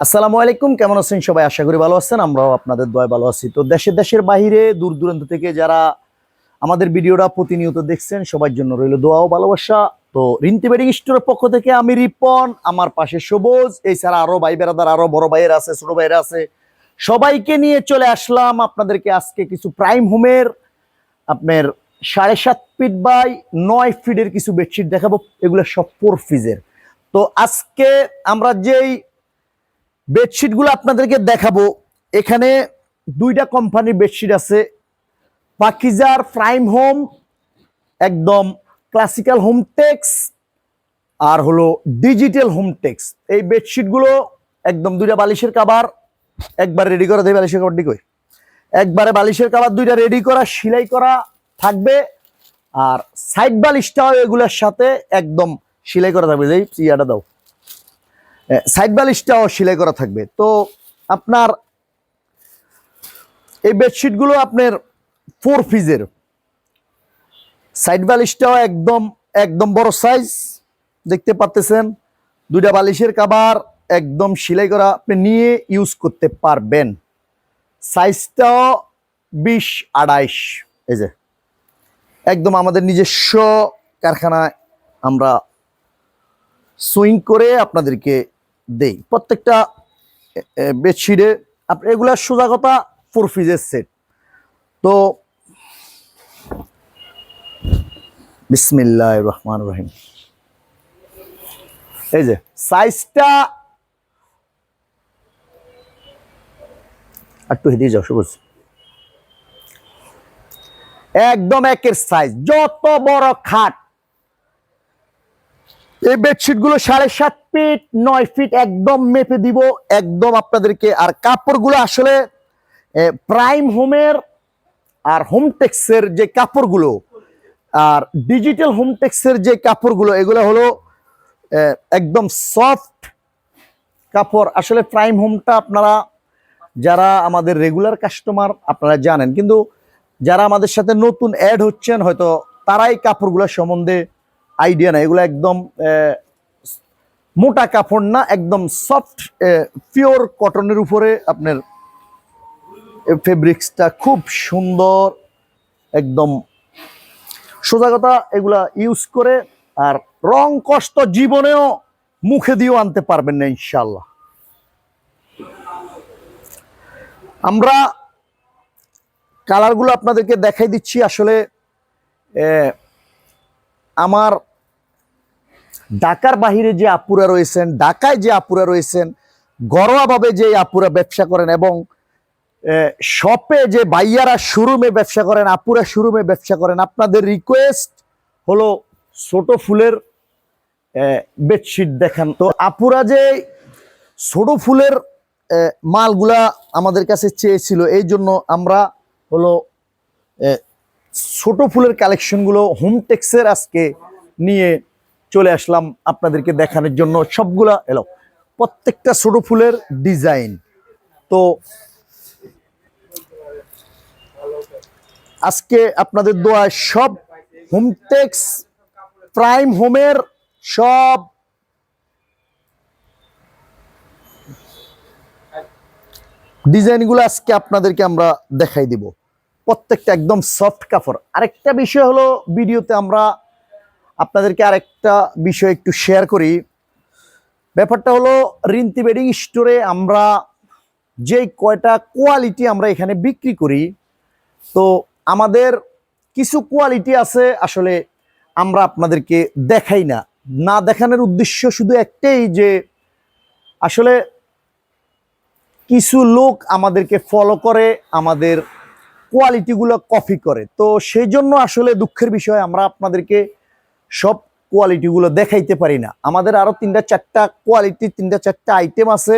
আসসালামু আলাইকুম, কেমন আছেন সবাই? আশা করি ভালো আছেন, আমরাও আপনাদের দয় ভালো আছি। তো দেশের দেশের বাইরে, দূর দূরান্ত থেকে যারা আমাদের ভিডিওটা প্রতিনিয়ত দেখছেন, সবার জন্য রইল দোয়া ও ভালোবাসা। তো রিন্তি বেডিং স্টোরের পক্ষ থেকে আমি রিপন, আমার পাশে সবুজ এছাড়া আরও ভাই বেড়াদার আরও বড় ভাইয়ের আছে, ছোট ভাইয়ের আছে। সবাইকে নিয়ে চলে আসলাম আপনাদেরকে আজকে কিছু প্রাইম হোমের আপনার সাড়ে সাত ফিট বাই নয় ফিটের কিছু বেডশিট দেখাবো। এগুলো সব ফোর ফিজের তো আজকে আমরা যেই বেডশিটগুলো আপনাদেরকে দেখাবো। এখানে দুইটা কোম্পানির বেডশিট আছে। পাকিজার প্রাইম হোম একদম ক্লাসিক্যাল হোম টেক্স আর হলো ডিজিটাল হোম টেক্স এই বেডশিটগুলো একদম দুইটা বালিশের কাবার একবার রেডি করা দেয় বালিশের কাবারটি কই? একবারে বালিশের কাবার দুইটা রেডি করা, সেলাই করা থাকবে। আর সাইড বালিশটাও এগুলোর সাথে একদম সেলাই করা থাকবে। যেই চিয়াটা দাও। সাইড বালিশটাও সেলাই করা থাকবে। তো আপনার এই বেডশিটগুলো আপনার ফোর পিসের সাইড বালিশটাও একদম একদম বড় সাইজ দেখতে পাচ্তেছেন দুইটা বালিশের কাবার একদম সেলাই করা আপনি নিয়ে ইউজ করতে পারবেন। সাইজটাও বিশ, আড়াইশ, এই যে। একদম আমাদের নিজস্ব কারখানায় আমরা সুইং করে আপনাদেরকে দেই। প্রত্যেকটা বেডশিটে আপনি এগুলা সোজা কথা ফোর পিসের সেট তো বিসমিল্লাহ রহমান রহিম। এই যে সাইজটা একটু হেদিয়ে যাও, সবুজ। একদম একের সাইজ যত বড় খাট এই বেডশিটগুলো সাড়ে সাত ফিট নয় ফিট একদম মেপে দিব, একদম আপনাদেরকে। আর কাপড়গুলো আসলে প্রাইম হোমের আর হোম টেক্সের যে কাপড়গুলো, আর ডিজিটাল হোম টেক্সের যে কাপড়গুলো, এগুলো হলো একদম সফট কাপড়। আসলে প্রাইম হোমটা আপনারা, যারা আমাদের রেগুলার কাস্টমার আপনারা জানেন। কিন্তু যারা আমাদের সাথে নতুন অ্যাড হচ্ছেন, হয়তো তারাই কাপড়গুলো সম্বন্ধে আইডিয়া না এগুলো একদম মোটা কাপড় না, একদম সফট পিওর কটনের উপরে আপনার ফেব্রিক্সটা খুব সুন্দর, একদম। সোজা কথা, এগুলা ইউজ করে, আর রং কষ্ট জীবনেও মুখে দিয়েও আনতে পারবেন না ইনশাল্লাহ আমরা কালারগুলো আপনাদেরকে দেখাই দিচ্ছি, আসলে আমার ঢাকার বাহিরে যে আপুরা রয়েছেন, ঢাকায় যে আপুরা রয়েছেন, ঘরোয়াভাবে যে আপুরা ব্যবসা করেন এবং শপে যে বাইয়ারা শোরুমে ব্যবসা করেন, আপুরা শোরুমে ব্যবসা করেন, আপনাদের রিকোয়েস্ট হলো ছোট ফুলের বেডশিট দেখান। তো আপুরা যে ছোট ফুলের মালগুলা আমাদের কাছে চেয়েছিল, এই জন্য আমরা হলো ছোট ফুলের কালেকশনগুলো হোম টেক্সের আজকে নিয়ে চলে আসলাম আপনাদেরকে দেখানোর জন্য। সবগুলা এলো প্রত্যেকটা ছোট ফুলের ডিজাইন। তো আজকে আপনাদের দোয়ায় সব হোমটেক্স, প্রাইম হোমের সব ডিজাইনগুলো আজকে আপনাদেরকে আমরা দেখাই দিব। প্রত্যেকটা একদম সফট কাপড়। আরেকটা বিষয় হলো, ভিডিওতে আমরা আপনাদেরকে আরেকটা বিষয় একটু শেয়ার করি। ব্যাপারটা হলো, রিন্তি বেডিং স্টোরে আমরা যে কয়টা কোয়ালিটি আমরা এখানে বিক্রি করি, তো আমাদের কিছু কোয়ালিটি আছে আসলে আমরা আপনাদেরকে দেখাই না। না দেখানোর উদ্দেশ্য শুধু একটাই যে আসলে কিছু লোক আমাদেরকে ফলো করে, আমাদের কোয়ালিটিগুলো কপি করে। তো সেই জন্য আসলে দুঃখের বিষয়, আমরা আপনাদেরকে সব কোয়ালিটিগুলো দেখাইতে পারি না। আমাদের আরও তিনটা চারটা কোয়ালিটি তিনটা চারটা আইটেম আছে।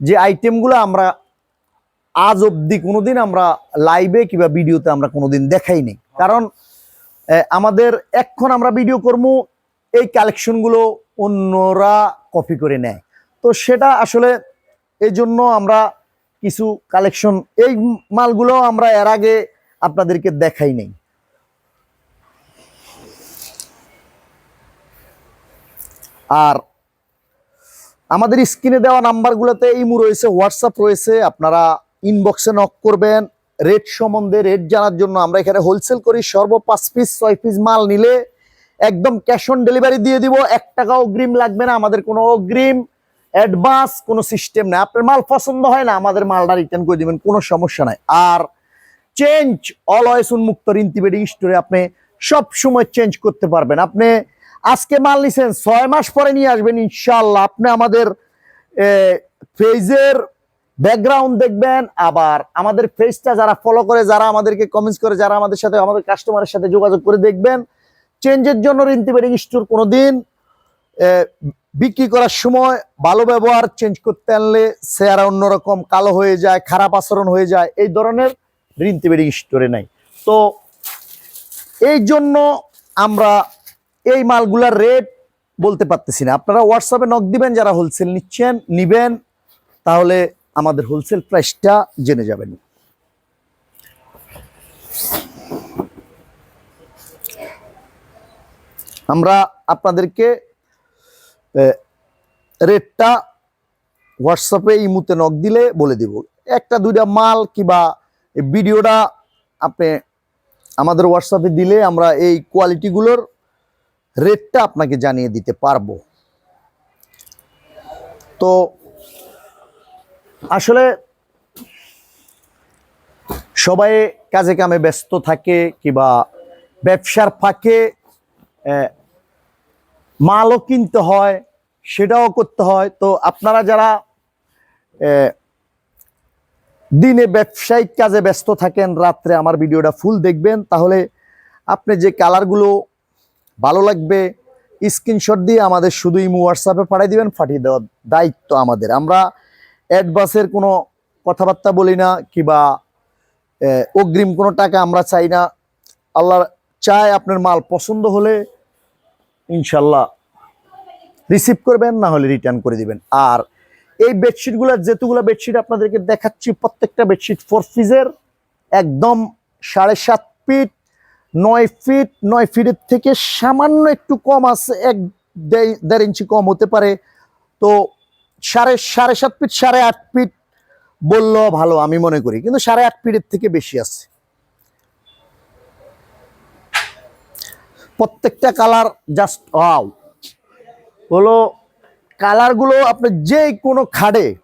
যে আইটেমগুলো আমরা আজ অবধি কোনোদিন আমরা লাইভে কিংবা ভিডিওতে আমরা কোনোদিন দেখাইনি কারণ আমাদের এখন আমরা ভিডিও করব এই কালেকশনগুলো অন্যরা কপি করে নেয়। তো সেটা আসলে এই জন্য আমরা কিছু কালেকশন এই মালগুলো আমরা এর আগে আপনাদেরকে দেখাই নেই। আর আমাদের স্ক্রিনে দেওয়া নাম্বারগুলোতে ইমু রয়েছে, হোয়াটসঅ্যাপ রয়েছে, আপনারা ইনবক্সে নক করবেন। রেট সম্বন্ধে রেট জানার জন্য আমরা এখানে হোলসেল করি, সর্ব পাঁচ পিস ছয় পিস মাল নিলে একদম ক্যাশ অন ডেলিভারি দিয়ে দিব। এক টাকা অগ্রিম লাগবে না, আমাদের কোনো অগ্রিম অ্যাডভান্স কোনো সিস্টেম নেই। আপনার মাল পছন্দ হয় না, আমাদের মালটা রিটার্ন করে দেবেন, কোনো সমস্যা নাই। আর চেঞ্জ অলওয়েজ উন্মুক্ত রিন্তিবেডিং স্টোরে আপনি সব সময় চেঞ্জ করতে পারবেন। আপনি আজকে মাল নিছেন, ছয় মাস পরে নিয়ে আসবেন ইনশাল্লাহ আপনি আমাদের ফেজের ব্যাকগ্রাউন্ড দেখবেন, আবার আমাদের ফেজটা যারা ফলো করে, যারা আমাদেরকে কমেন্টস করে, যারা আমাদের সাথে, আমাদের কাস্টমারের সাথে যোগাযোগ করে দেখবেন চেঞ্জের জন্য রিন্তিবেডিং স্টোর কোনো দিন বিক্রি করার সময় ভালো ব্যবহার চেঞ্জ করতে আনলে চেহারা অন্যরকম, কালো হয়ে যায়, খারাপ আচরণ হয়ে যায়, এই ধরনের রিন্তি বেডিং স্টোরে নাই। তো, এই জন্য আমরা এই মালগুলার রেট বলতে পারতেছি না। আপনারা হোয়াটসঅ্যাপে নক দিবেন, যারা হোলসেল নিচ্ছেন, নিবেন, তাহলে আমাদের হোলসেল প্রাইসটা জেনে যাবেন। আমরা আপনাদেরকে রেটটা হোয়াটসঅ্যাপে ইমুতে নক দিলে বলে দিব। একটা, দুইটা মাল কিবা ভিডিওটা আপনি আমাদের হোয়াটসঅ্যাপে দিলে আমরা এই কোয়ালিটিগুলোর রেটটা আপনাকে জানিয়ে দিতে পারব। তো আসলে সবাই কাজে কামে ব্যস্ত থাকে কিবা ব্যবসার ফাঁকে মালও কিনতে হয়, সেটাও করতে হয়। তো আপনারা যারা দিনে ব্যবসায়িক কাজে ব্যস্ত থাকেন, রাত্রে আমার ভিডিওটা ফুল দেখবেন, তাহলে আপনি যে কালারগুলো ভালো লাগবে স্ক্রিনশট দিয়ে আমাদের শুধু ইমো হোয়াটসঅ্যাপে পাঠিয়ে দিবেন, পাঠিয়ে দেওয়ার দায়িত্ব আমাদের। আমরা অ্যাডভান্সের কোনো কথাবার্তা বলি না কিবা অগ্রিম কোনো টাকা আমরা চাই না। আল্লাহ চায় আপনার মাল পছন্দ হলে ইনশাল্লাহ রিসিভ করবেন, না হলে রিটার্ন করে দিবেন। আর এই বেডশিটগুলোর যেতুগুলো বেডশিট আপনাদেরকে দেখাচ্ছি, প্রত্যেকটা বেডশিট ফোর ফিজের একদম সাড়ে সাত ফিট নয় ফিট নয় ফিটের থেকে সামান্য একটু কম আছে, এক দেড়- ইঞ্চি কম হতে পারে। তো সাড়ে সাড়ে সাত ফিট সাড়ে আট ফিট বললেও ভালো, আমি মনে করি। কিন্তু সাড়ে আট ফিটের থেকে বেশি আছে। প্রত্যেকটা কালার জাস্ট ওয়াও হলো কালারগুলো আপনি যে কোনো খাড়ে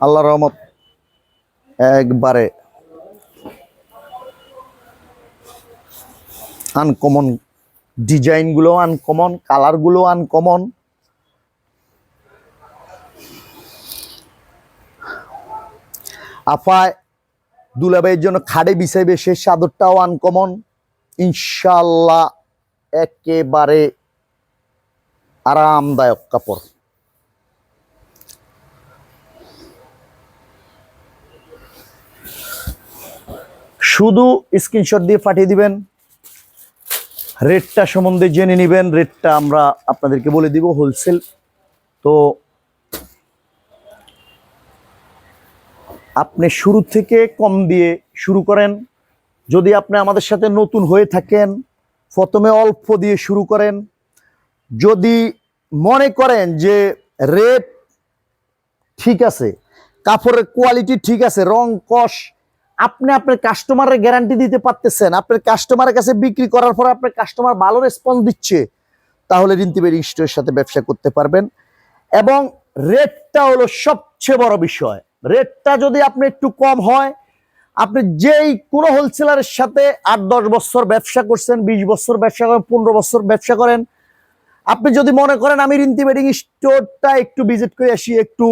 আল্লাহ রহমত, একবারে আনকমন ডিজাইনগুলো আনকমন কালারগুলো আনকমন আফায় দুলাভাইয়ের জন্য খাড়ে বিছাইবে, সে চাদরটাও আনকমন ইনশাল্লাহ একেবারে আরামদায়ক কাপড়। শুধু স্ক্রিনশট দিয়ে পাঠিয়ে দিবেন। রেটটা সম্বন্ধে জেনে নেবেন। রেটটা আমরা আপনাদেরকে বলে দিব হোলসেল তো আপনি শুরু থেকে কম দিয়ে শুরু করেন। যদি আপনি আমাদের সাথে নতুন হয়ে থাকেন, প্রথমে অল্প দিয়ে শুরু করেন। যদি মনে করেন যে রেট ঠিক আছে, কাপড়ের কোয়ালিটি ঠিক আছে, রং কষ আপনি আপনার কাস্টমারের গ্যারান্টি দিতে পারতেছেন, আপনার কাস্টমারের কাছে বিক্রি করার পর আপনার কাস্টমার ভালো রেসপন্স দিচ্ছে, তাহলে রিন্তি বেরিং স্টোরের সাথে ব্যবসা করতে পারবেন। এবং রেটটা হলো সবচেয়ে বড় বিষয়। রেটটা যদি আপনি একটু কম হয়, আপনি যেই কোনো হোলসেলারের সাথে আট দশ বছর ব্যবসা করছেন, বিশ বছর ব্যবসা করেন, পনেরো বছর ব্যবসা করেন, আপনি যদি মনে করেন আমি রিন্তি বেডিং স্টোরটা একটু ভিজিট করে আসি, একটু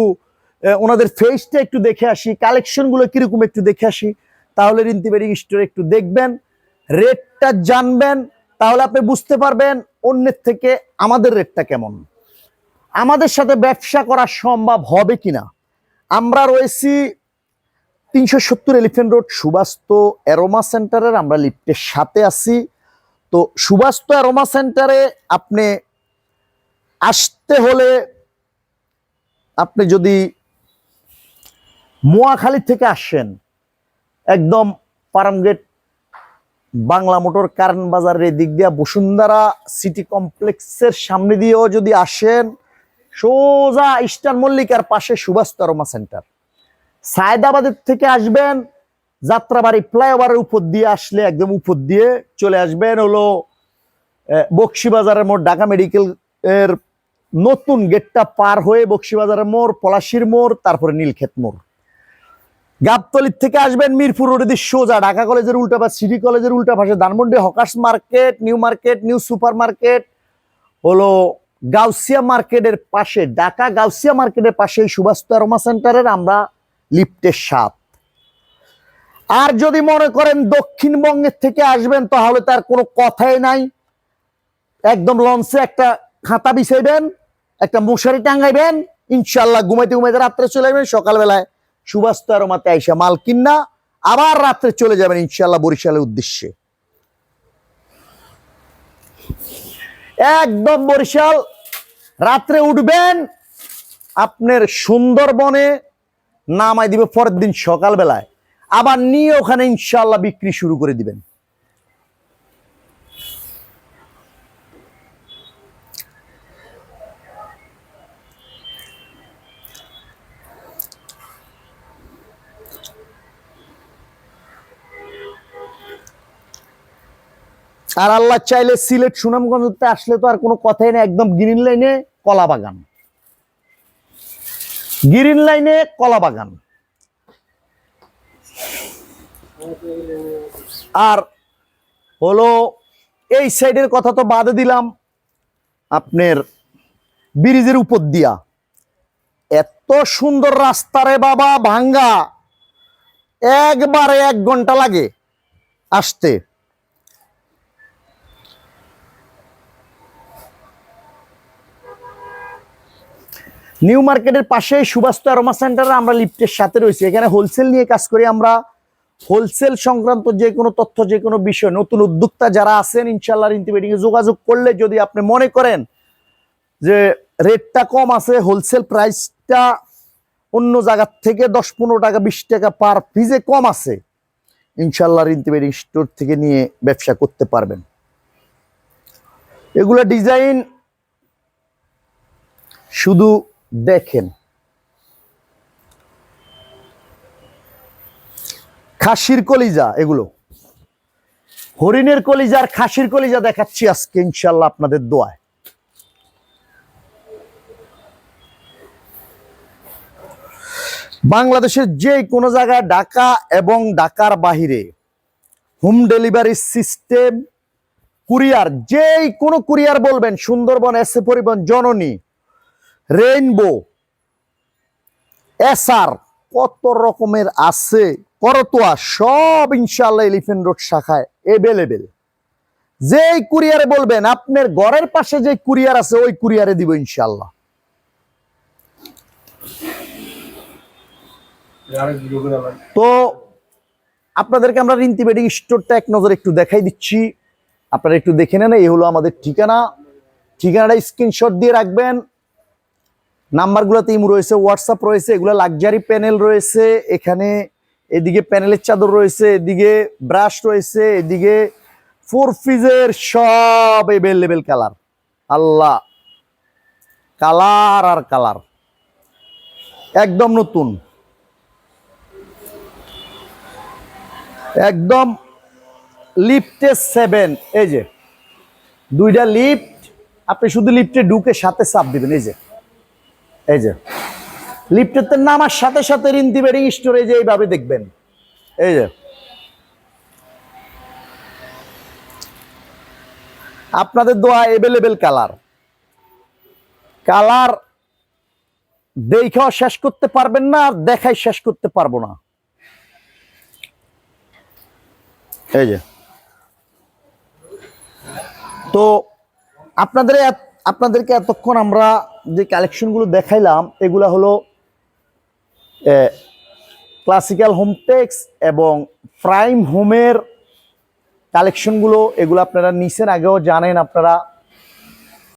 ওনাদের ফেসটা একটু দেখে আসি কালেকশনগুলো কীরকম একটু দেখে আসি, তাহলে রিন্তি বেডিং স্টোর একটু দেখবেন রেটটা জানবেন, তাহলে আপনি বুঝতে পারবেন অন্যের থেকে আমাদের রেটটা কেমন। আমাদের সাথে ব্যবসা করা সম্ভব হবে কিনা। আমরা রয়েছি তিনশো সত্তর এলিফেন্ট রোড সুবাস্ত অ্যারোমা সেন্টারের আমরা লিফটের সাথে আছি। তো সুবাস্ত অ্যারোমা সেন্টারে আপনি আসতে হলে আপনি যদি মোয়াখালী থেকে আসেন একদম পারামগেট বাংলা মোটর কারণ বাজারের দিক দিয়ে বসুন্ধরা সিটি কমপ্লেক্সের সামনে দিয়েও যদি আসেন, সোজা ইস্টার্ন মল্লিকার পাশে সুভাষ তরমা সেন্টার। সায়দাবাদের থেকে আসবেন, যাত্রাবাড়ি ফ্লাইওভারের উপর দিয়ে আসলে একদম উপর দিয়ে চলে আসবেন, হলো বক্সিবাজারের মোড়, ঢাকা মেডিকেল এর নতুন গেটটা পার হয়ে বক্সিবাজারের মোড়, পলাশির মোড়, তারপরে নীলক্ষেত মোড়। গাবতলির থেকে আসবেন মিরপুর রোডে দিয়ে সোজা ঢাকা কলেজের উল্টা পাশে, সিটি কলেজের উল্টা পাশে Dhanmondi hawkers market, new market, new super market, হলো গাউসিয়া মার্কেটের পাশে, ঢাকা গাউসিয়া মার্কেটের পাশে সুভাষ তারমা সেন্টারের আমরা লিফটের সাপ। আর যদি মনে করেন দক্ষিণবঙ্গের থেকে আসবেন, তাহলে তার কোনো কথাই নাই। একদম লঞ্চে একটা খাতা বিছাইবেন, একটা মশারি টাঙ্গাইবেন ইনশাল্লাহ ঘুমাইতে ঘুমাইতে রাত্রে চলে যাবেন সকালবেলায় সুভাষ মাতে আইসা মাল কিন্না, আবার রাত্রে চলে যাবেন ইনশাল্লাহ বরিশালের উদ্দেশ্যে। একদম বরিশাল, রাত্রে উঠবেন, আপনার সুন্দরবনে নামাই দিবে পরের দিন সকালবেলায়। আবার নিয়ে ওখানে ইনশাল্লাহ বিক্রি শুরু করে দিবেন। আর আল্লাহ চাইলে সিলেট সুনামগঞ্জতে আসলে তো আর কোনো কথাই নেই, একদম গ্রিন লাইনে কলা বাগান। গ্রিন লাইনে কলা বাগান। আর হলো এই সাইডের কথা তো বাদে দিলাম, আপনার ব্রিজের উপর দিয়া। এত সুন্দর রাস্তা রে বাবা, ভাঙ্গা। একবারে এক ঘণ্টা লাগে আসতে। নিউ মার্কেটের পাশে সুভাষ অ্যারোমা সেন্টারে আমরা লিফটের সাথে রয়েছি। এখানে হোলসেল নিয়ে কাজ করি আমরা। হোলসেল সংক্রান্ত যে কোনো তথ্য, যে কোনো বিষয়, নতুন উদ্যোক্তা যারা আছেন ইনশাল্লাহ ইন্টিমেটিং এ যোগাযোগ করলে যদি আপনি মনে করেন যে রেটটা কম আছে হোলসেল প্রাইসটা অন্য জায়গার থেকে দশ, পনেরো টাকা, বিশ টাকা পার পিজে কম আছে ইনশাল্লাহ ইন্টিমেটিং স্টোর থেকে নিয়ে ব্যবসা করতে পারবেন। এগুলো ডিজাইন শুধু দেখেন। খাসির কলিজা, এগুলো। হরিণের কলিজা আর খাসির কলিজা দেখাচ্ছি আজকে ইনশাল্লাহ আপনাদের দোয়ায়। বাংলাদেশের যে কোনো জায়গায় ঢাকা এবং ঢাকার বাহিরে হোম ডেলিভারি সিস্টেম, কুরিয়ার, যেই কোনো কুরিয়ার বলবেন, সুন্দরবন, এসে পরিবহন, জননী রেইনবো এসআর কত রকমের আছে? করতোয়া, সব ইনশাল্লাহ এলিফেন্ট রোড শাখায় এভেলেবেল যেই কুরিয়ারে বলবেন, আপনার ঘরের পাশে যে কুরিয়ার আছে, ওই কুরিয়ারে দিব ইনশাল্লাহ তো আপনাদেরকে আমরা রিন্তি বেডিং স্টোরটা এক নজর একটু দেখাই দিচ্ছি। আপনারা একটু দেখে নেন, এই হলো আমাদের ঠিকানা। ঠিকানাটা স্ক্রিনশট দিয়ে রাখবেন। নাম্বারগুলোতে ইমো রয়েছে হোয়াটসঅ্যাপ রয়েছে, এগুলো লাক্সারি প্যানেল রয়েছে, এখানে এদিকে প্যানেলের চাদর রয়েছে, এদিকে ব্রাশ রয়েছে, এদিকে ফোর ফিজের সব এভেলেবেল কালার আল্লাহ কালার আর কালার একদম নতুন। একদম লিফটে সেভেন এই যে। দুইটা লিফট আপনি শুধু লিফটে ঢুকে সাথে চাপ দিবেন, এই যে। এই যে, লিফটের নামার সাথে সাথে রিন্তি বেডিং স্টোরে যে এইভাবে দেখবেন। এই যে, আপনাদের দোয়া এভেলেবেল কালার কালার দেখাও শেষ করতে পারবেন না, আর দেখাই শেষ করতে পারব না। এই যে, তো আপনাদের এত- আপনাদেরকে এতক্ষণ আমরা যে কালেকশনগুলো দেখাইলাম, এগুলা হলো ক্লাসিক্যাল হোমটেক্স এবং প্রাইম হোমের কালেকশনগুলো এগুলো আপনারা নিছেন, আগেও জানেন আপনারা।